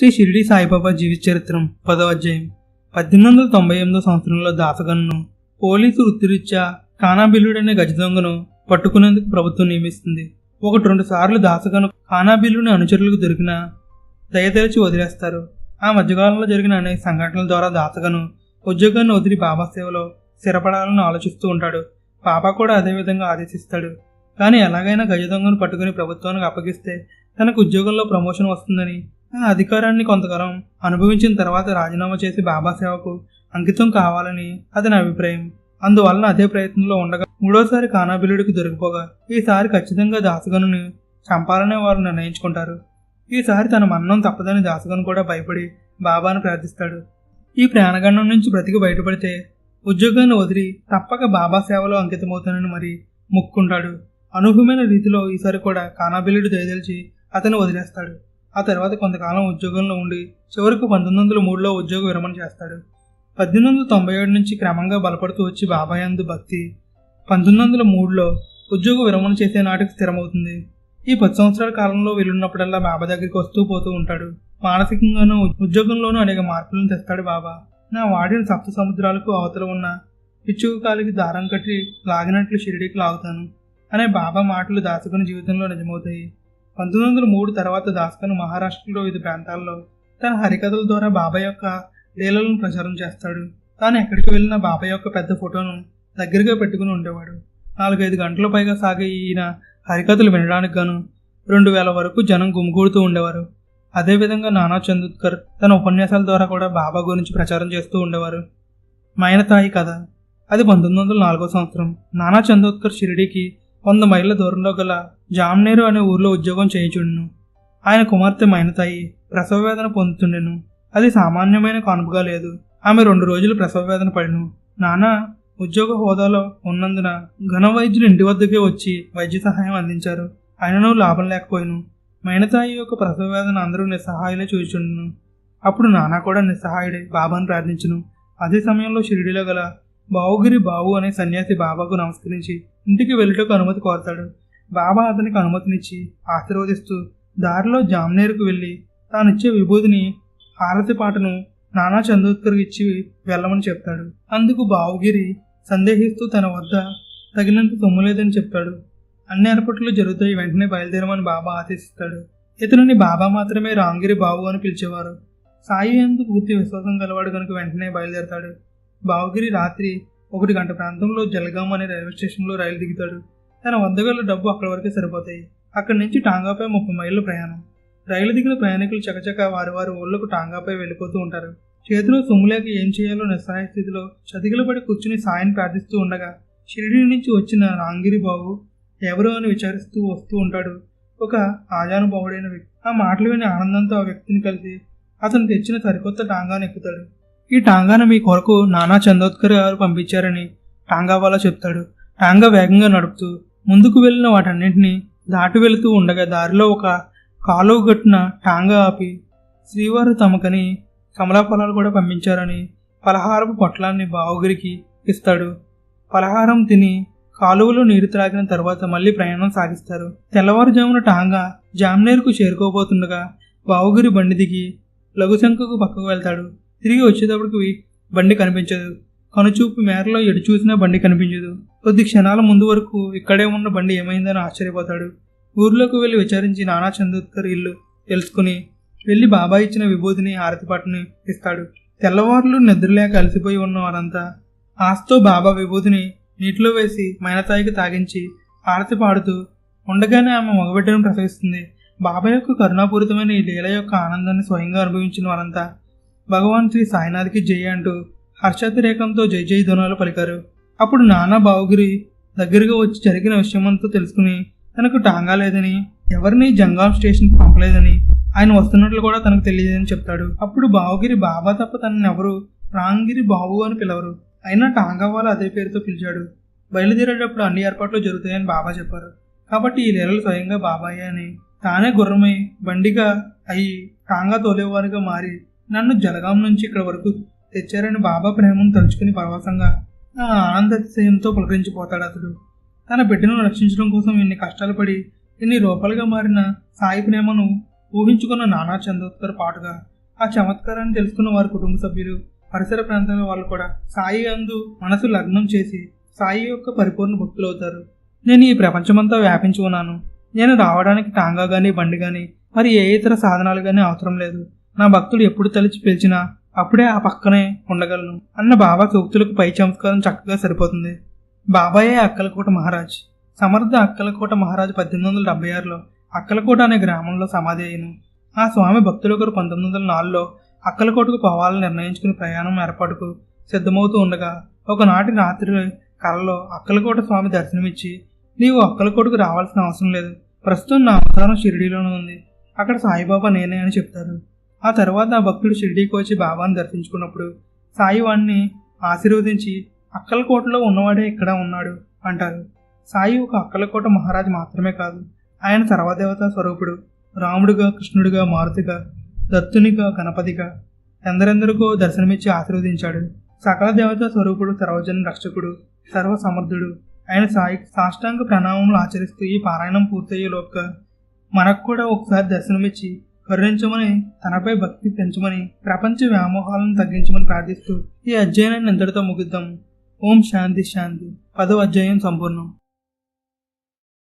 శ్రీ షిరిడి సాయిబాబా జీవిత చరిత్రం పదో అధ్యాయం. పద్దెనిమిది వందల తొంభై ఎనిమిదో సంవత్సరంలో దాసగన్ను పోలీసు వృత్తిరీత్యా కానాబిల్లుడనే గజ దొంగను పట్టుకునేందుకు ప్రభుత్వం నియమిస్తుంది. ఒకటి రెండు సార్లు దాసగను కానాబిల్లుని అనుచరులకు దొరికిన దయతెరచి వదిలేస్తారు. ఆ మధ్యకాలంలో జరిగిన అనేక సంఘటనల ద్వారా దాసగను ఉద్యోగాన్ని వదిలి బాబా సేవలో స్థిరపడాలని ఆలోచిస్తూ ఉంటాడు. బాబా కూడా అదేవిధంగా ఆదేశిస్తాడు. కానీ ఎలాగైనా గజ దొంగను పట్టుకుని ప్రభుత్వానికి అప్పగిస్తే తనకు ఉద్యోగంలో ప్రమోషన్ వస్తుందని అధికారాన్ని కొంతకాలం అనుభవించిన తర్వాత రాజీనామా చేసి బాబా సేవకు అంకితం కావాలని అతని అభిప్రాయం. అందువలన అదే ప్రయత్నంలో ఉండగా మూడోసారి కానాబిల్లుడికి దొరికిపోగా ఈసారి ఖచ్చితంగా దాసగనుని చంపాలనే వారు నిర్ణయించుకుంటారు. ఈసారి తన మరణం తప్పదని దాసగను కూడా భయపడి బాబాను ప్రార్థిస్తాడు. ఈ ప్రాణగండం నుంచి బ్రతికి బయటపడితే ఉద్యోగాన్ని వదిలి తప్పక బాబా సేవలో అంకితమవుతానని మరి ముక్కుంటాడు. అనూహ్యమైన రీతిలో ఈసారి కూడా కానాబిల్లుడు దయదలిచి అతను వదిలేస్తాడు. ఆ తర్వాత కొంతకాలం ఉద్యోగంలో ఉండి చివరకు పంతొమ్మిది వందల మూడులో ఉద్యోగ విరమణ చేస్తాడు. పద్దెనిమిది వందల తొంభై ఏడు నుంచి క్రమంగా బలపడుతూ వచ్చి బాబాయ్ అందు భక్తి. పంతొమ్మిది వందల మూడులో ఉద్యోగ విరమణ చేసే నాటికి స్థిరమవుతుంది. ఈ పది సంవత్సరాల కాలంలో వెళ్ళున్నప్పుడల్లా బాబా దగ్గరికి వస్తూ పోతూ ఉంటాడు. మానసికంగానూ ఉద్యోగంలోనూ అనేక మార్పులను తెస్తాడు బాబా. నా వాడిన సప్త సముద్రాలకు అవతల ఉన్న పిచ్చుకు కాలికి దారం కట్టి లాగినట్లు షిరిడీకి లాగుతాను. అనే బాబా మాటలు దాసుకుని జీవితంలో నిజమవుతాయి. పంతొమ్మిది వందల మూడు తర్వాత దాస్కను మహారాష్ట్రలో వివిధ ప్రాంతాల్లో తన హరికథల ద్వారా బాబా యొక్క లీలలను ప్రచారం చేస్తాడు. తాను ఎక్కడికి వెళ్ళిన బాబా యొక్క పెద్ద ఫోటోను దగ్గరగా పెట్టుకుని ఉండేవాడు. నాలుగైదు గంటల పైగా సాగే ఈయన హరికథలు వినడానికి గాను రెండు వేల వరకు జనం గుమిగూడుతూ ఉండేవారు. అదేవిధంగా నానా చందోద్కర్ తన ఉపన్యాసాల ద్వారా కూడా బాబా గురించి ప్రచారం చేస్తూ ఉండేవారు. మైనతాయి కథ. అది పంతొమ్మిది వందల నాలుగో సంవత్సరం. నానా చందోద్కర్ షిరిడీకి వంద మైళ్ళ దూరంలో గల జామ్నేరు అనే ఊర్లో ఉద్యోగం చేయుచుండును. ఆయన కుమార్తె మైనతాయి ప్రసవ వేదన పొందుతుండెను. అది సామాన్యమైన కానుపుగా లేదు. ఆమె రెండు రోజులు ప్రసవ వేదన పడిను. నానా ఉద్యోగ హోదాలో ఉన్నందున ఘన వైద్యులు ఇంటి వద్దకే వచ్చి వైద్య సహాయం అందించారు. ఆయనను లాభం లేకపోయాను. మైనతాయి యొక్క ప్రసవ వేదన అందరూ నిస్సహాయులే చూచుండును. అప్పుడు నానా కూడా నిస్సహాయుడే బాబాను ప్రార్థించును. అదే సమయంలో షిరిడిలో గల బావుగిరి బావు అనే సన్యాసి బాబాకు నమస్కరించి ఇంటికి వెళ్ళుటకు అనుమతి కోరతాడు. బాబా అతనికి అనుమతినిచ్చి ఆశీర్వదిస్తూ దారిలో జామ్నేరుకు వెళ్ళి తానిచ్చే విభూతిని హారతి పాటను నానా చందోత్కర్కి ఇచ్చి వెళ్ళమని చెప్తాడు. అందుకు బావుగిరి సందేహిస్తూ తన వద్ద తగినంత సొమ్ము లేదని చెప్తాడు. అన్ని ఏర్పాట్లు జరుగుతాయి వెంటనే బయలుదేరమని బాబా ఆదేశిస్తాడు. ఇతనిని బాబా మాత్రమే రాంగిరి బావు అని పిలిచేవారు. సాయి అందు పూర్తి విశ్వాసం గలవాడు కనుక వెంటనే బయలుదేరతాడు. బావుగిరి రాత్రి ఒకటి గంట ప్రాంతంలో జలగాం అనే రైల్వే స్టేషన్లో రైలు దిగుతాడు. తన వద్ద గల డబ్బు అక్కడి వరకే సరిపోతాయి. అక్కడి నుంచి టాంగాపై ముప్పై మైళ్ళు ప్రయాణం. రైలు దిగిన ప్రయాణికులు చకచక వారి వారి ఊళ్ళకు టాంగాపై వెళ్ళిపోతూ ఉంటారు. చేతిలో సొమ్ము లేక ఏం చేయాలో నిస్సహాయ స్థితిలో చతికిలబడి కూర్చుని సాయం ప్రార్థిస్తూ ఉండగా షిరిడి నుంచి వచ్చిన రాంగిరి బాబు ఎవరు అని విచారిస్తూ వస్తూ ఉంటాడు. ఒక ఆజానుభావుడైన వ్యక్తి. ఆ మాటలు విని ఆనందంతో ఆ వ్యక్తిని కలిసి అతను తెచ్చిన సరికొత్త టాంగాను ఎక్కుతాడు. ఈ టాంగాను మీ కొరకు నానా చందోత్కర్ గారు పంపించారని టాంగా వాళ్ళ చెప్తాడు. టాంగా వేగంగా నడుపుతూ ముందుకు వెళ్ళిన వాటన్నింటినీ దాటి వెళుతూ ఉండగా దారిలో ఒక కాలువ గట్టున టాంగా ఆపి శ్రీవారు తమకని కమలా ఫలాలు కూడా పంపించారని పలహారపు పొట్లాన్ని బావుగిరికి ఇస్తాడు. పలహారం తిని కాలువలో నీరు త్రాగిన తర్వాత మళ్ళీ ప్రయాణం సాగిస్తారు. తెల్లవారుజామున టాంగా జామ్నేర్కు చేరుకోబోతుండగా బావుగిరి బండి దిగి లఘుశంకకు పక్కకు వెళ్తాడు. తిరిగి వచ్చేటప్పటికి బండి కనిపించదు. కనుచూపు మేరలో ఎడు చూసినా బండి కనిపించదు. కొద్ది క్షణాల ముందు వరకు ఇక్కడే ఉన్న బండి ఏమైందని ఆశ్చర్యపోతాడు. ఊర్లోకి వెళ్ళి విచారించి నానా చందోత్కర్ ఇల్లు తెలుసుకుని వెళ్ళి బాబాయ్ ఇచ్చిన విభూతిని హారతిపాటుని ఇస్తాడు. తెల్లవారులు నిద్రలేక అలసిపోయి ఉన్న వారంతా ఆస్తో బాబా విభూతిని నీటిలో వేసి మైనతాయికి తాగించి హారతి పాడుతూ ఉండగానే ఆమె మగబిడ్డను ప్రసవిస్తుంది. బాబా యొక్క కరుణాపూరితమైన ఈ లీల యొక్క ఆనందాన్ని స్వయంగా అనుభవించిన వారంతా భగవాన్ శ్రీ సాయినాథ్కి జై అంటూ హర్షాతిరేకంతో జై జై ధ్వనాలు పలికారు. అప్పుడు నానా బావుగిరి దగ్గరగా వచ్చి జరిగిన విషయమంతా తెలుసుకుని తనకు టాంగా లేదని ఎవరిని జంగాం స్టేషన్కి పంపలేదని ఆయన వస్తున్నట్లు కూడా తనకు తెలియదని చెప్తాడు. అప్పుడు బావుగిరి బాబా తప్ప తనని ఎవరు రాంగిరి బాబు అని పిలవరు. అయినా టాంగా వాళ్ళు అదే పేరుతో పిలిచాడు. బయలుదేరేటప్పుడు అన్ని ఏర్పాట్లు జరుగుతాయని బాబా చెప్పారు. కాబట్టి ఈ లీలలు స్వయంగా బాబాయే అని తానే గుర్రమై బండిగా అయి టాంగా తోలేవారిగా మారి నన్ను జలగాం నుంచి ఇక్కడ వరకు తెచ్చారని బాబా ప్రేమను తలుచుకుని పరవశంగా ఆ ఆనందశయంతో పులకరించిపోతాడు అతడు. తన బిడ్డను రక్షించడం కోసం ఇన్ని కష్టాలు పడి ఎన్ని రూపాలుగా మారిన సాయి ప్రేమను ఊహించుకున్న నానా చందోత్కర్ పాటుగా ఆ చమత్కారాన్ని తెలుసుకున్న వారి కుటుంబ సభ్యులు పరిసర ప్రాంతాల వాళ్ళు కూడా సాయి అందు మనసు లగ్నం చేసి సాయి యొక్క పరిపూర్ణ భక్తులవుతారు నేను ఈ ప్రపంచమంతా వ్యాపించి ఉన్నాను. నేను రావడానికి టాంగా కానీ బండి కానీ మరి ఏ ఇతర సాధనాలు కానీ అవసరం లేదు. నా భక్తుడు ఎప్పుడు తలిచి పిలిచినా అప్పుడే ఆ పక్కనే ఉండగలను అన్న బాబా సూక్తులకు పై చమత్కారం చక్కగా సరిపోతుంది. బాబాయే అక్కలకోట మహారాజ్. సమర్థ అక్కలకోట మహారాజు పద్దెనిమిది వందల డెబ్బై ఆరులో అక్కలకోట అనే గ్రామంలో సమాధి అయ్యను. ఆ స్వామి భక్తులు ఒకరు పంతొమ్మిది వందల నాలుగులో అక్కలకోటకు పోవాలని నిర్ణయించుకుని ప్రయాణం ఏర్పాటుకు సిద్ధమవుతూ ఉండగా ఒకనాటి రాత్రి కలలో అక్కలకోట స్వామి దర్శనమిచ్చి నీవు అక్కలకోటకు రావాల్సిన అవసరం లేదు. ప్రస్తుతం నా అవతారం షిరిడీలోనే ఉంది. అక్కడ సాయిబాబా నేనే అని చెప్తారు. ఆ తర్వాత ఆ భక్తుడు షిరిడీకి వచ్చి బాబాను దర్శించుకున్నప్పుడు సాయి వాణ్ణి ఆశీర్వదించి అక్కలకోటలో ఉన్నవాడే ఇక్కడ ఉన్నాడు అంటారు. సాయి ఒక అక్కలకోట మహారాజు మాత్రమే కాదు ఆయన సర్వదేవతా స్వరూపుడు రాముడుగా కృష్ణుడిగా మారుతిగా దత్తునిగా గణపతిగా ఎందరెందరికో దర్శనమిచ్చి ఆశీర్వదించాడు. సకల దేవతా స్వరూపుడు సర్వజన రక్షకుడు సర్వసమర్థుడు ఆయన సాయి సాష్టాంగ ప్రణామములు ఆచరిస్తూ ఈ పారాయణం పూర్తయ్యేలోపుగా మనకు కూడా ఒకసారి దర్శనమిచ్చి కరుణించమని తనపై భక్తి పెంచమని ప్రపంచ వ్యామోహాలను తగ్గించమని ప్రార్థిస్తూ ఈ అధ్యయనాన్ని ఇంతటితో ముగిద్దాం. ఓం శాంతి శాంతి. పదో అధ్యాయం సంపూర్ణం.